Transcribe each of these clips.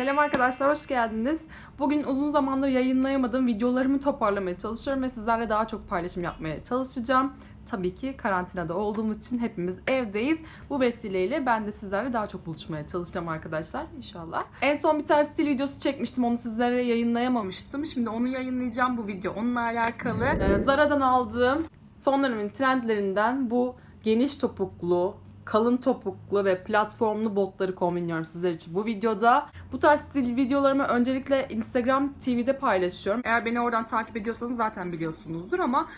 Selam arkadaşlar, hoş geldiniz. Bugün uzun zamandır yayınlayamadığım videolarımı toparlamaya çalışıyorum ve sizlerle daha çok paylaşım yapmaya çalışacağım. Tabii ki karantinada olduğumuz için hepimiz evdeyiz. Bu vesileyle ben de sizlerle daha çok buluşmaya çalışacağım arkadaşlar inşallah. En son bir tane stil videosu çekmiştim. Onu sizlere yayınlayamamıştım. Şimdi onu yayınlayacağım bu video. Onunla alakalı. Zara'dan aldığım son dönemin trendlerinden bu geniş topuklu, kalın topuklu ve platformlu botları kombinliyorum sizler için bu videoda. Bu tarz stil videolarımı öncelikle Instagram TV'de paylaşıyorum. Eğer beni oradan takip ediyorsanız zaten biliyorsunuzdur ama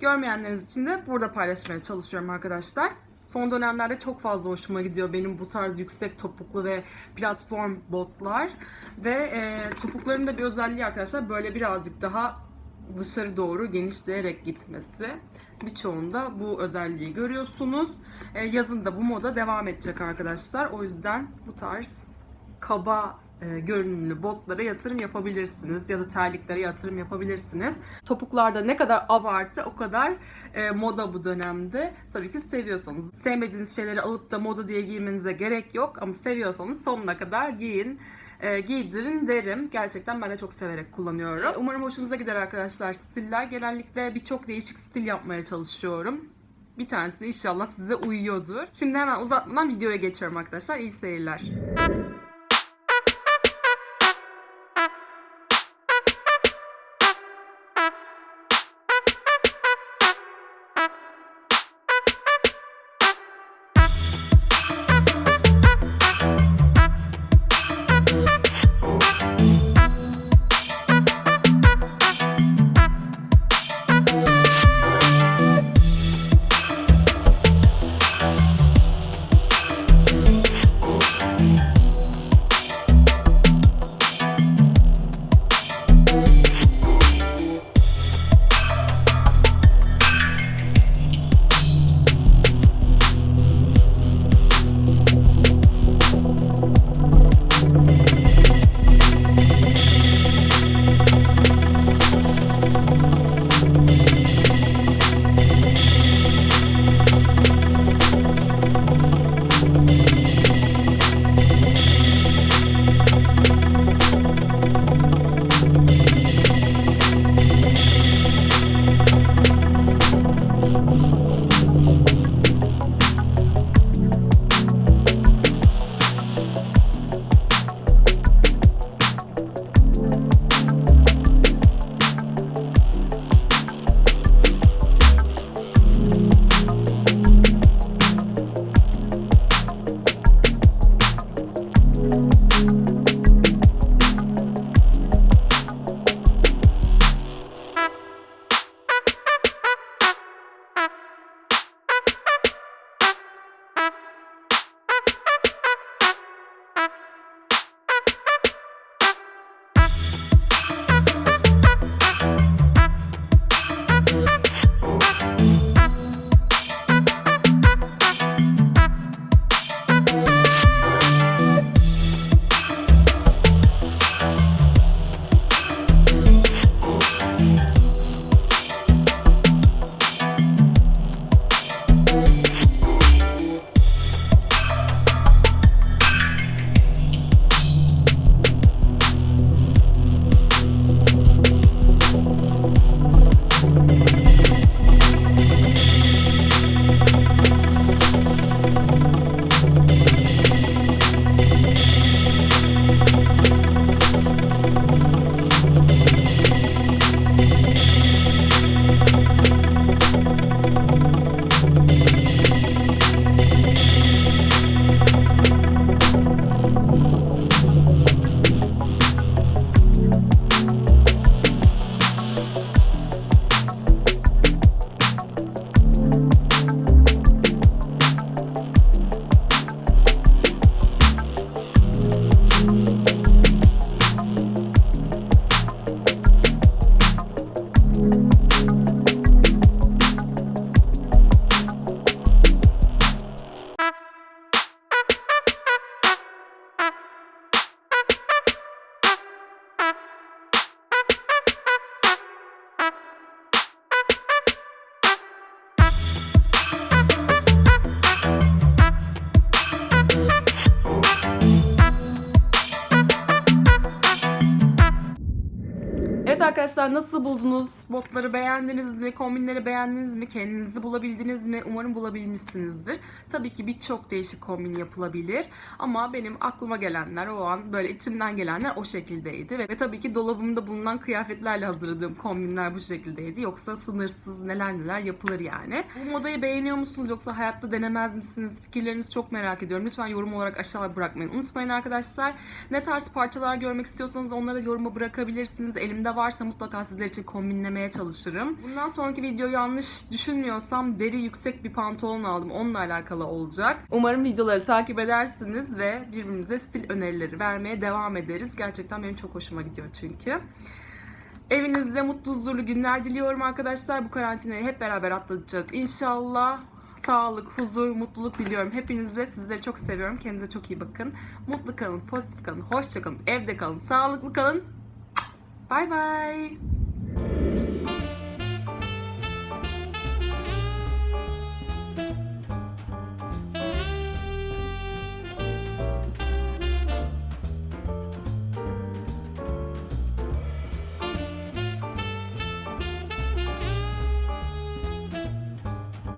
görmeyenleriniz için de burada paylaşmaya çalışıyorum arkadaşlar. Son dönemlerde çok fazla hoşuma gidiyor benim bu tarz yüksek topuklu ve platform botlar. Ve e, topukların da bir özelliği arkadaşlar böyle birazcık daha dışarı doğru genişleyerek gitmesi. Birçoğunda bu özelliği görüyorsunuz. E, yazın da bu moda devam edecek arkadaşlar. O yüzden bu tarz kaba e, görünümlü botlara yatırım yapabilirsiniz ya da terliklere yatırım yapabilirsiniz. Topuklarda ne kadar abartı o kadar e, moda bu dönemde. Tabii ki seviyorsanız. Sevmediğiniz şeyleri alıp da moda diye giymenize gerek yok ama seviyorsanız sonuna kadar giyin. E, giydirin derim. Gerçekten ben de çok severek kullanıyorum. Umarım hoşunuza gider arkadaşlar stiller. Genellikle birçok değişik stil yapmaya çalışıyorum. Bir tanesi inşallah size uyuyordur. Şimdi hemen uzatmadan videoya geçiyorum arkadaşlar. İyi seyirler. Arkadaşlar nasıl buldunuz? Botları beğendiniz mi? Kombinleri beğendiniz mi? Kendinizi bulabildiniz mi? Umarım bulabilmişsinizdir. Tabii ki birçok değişik kombin yapılabilir. Ama benim aklıma gelenler o an böyle içimden gelenler o şekildeydi. Ve, ve tabii ki dolabımda bulunan kıyafetlerle hazırladığım kombinler bu şekildeydi. Yoksa sınırsız neler neler yapılır yani. Bu modayı beğeniyor musunuz yoksa hayatta denemez misiniz? Fikirlerinizi çok merak ediyorum. Lütfen yorum olarak aşağıya bırakmayın. Unutmayın arkadaşlar. Ne tarz parçalar görmek istiyorsanız onları yoruma bırakabilirsiniz. Elimde varsa mutlaka sizler için kombinlemeye çalışırım. Bundan sonraki video yanlış düşünmüyorsam deri yüksek bir pantolon aldım. Onunla alakalı olacak. Umarım videoları takip edersiniz ve birbirimize stil önerileri vermeye devam ederiz. Gerçekten benim çok hoşuma gidiyor çünkü. Evinizde mutlu huzurlu günler diliyorum arkadaşlar. Bu karantinayı hep beraber atlatacağız inşallah. Sağlık, huzur, mutluluk diliyorum. Hepinize sizleri çok seviyorum. Kendinize çok iyi bakın. Mutlu kalın, pozitif kalın, hoşça kalın, evde kalın, sağlıklı kalın. Bye bye.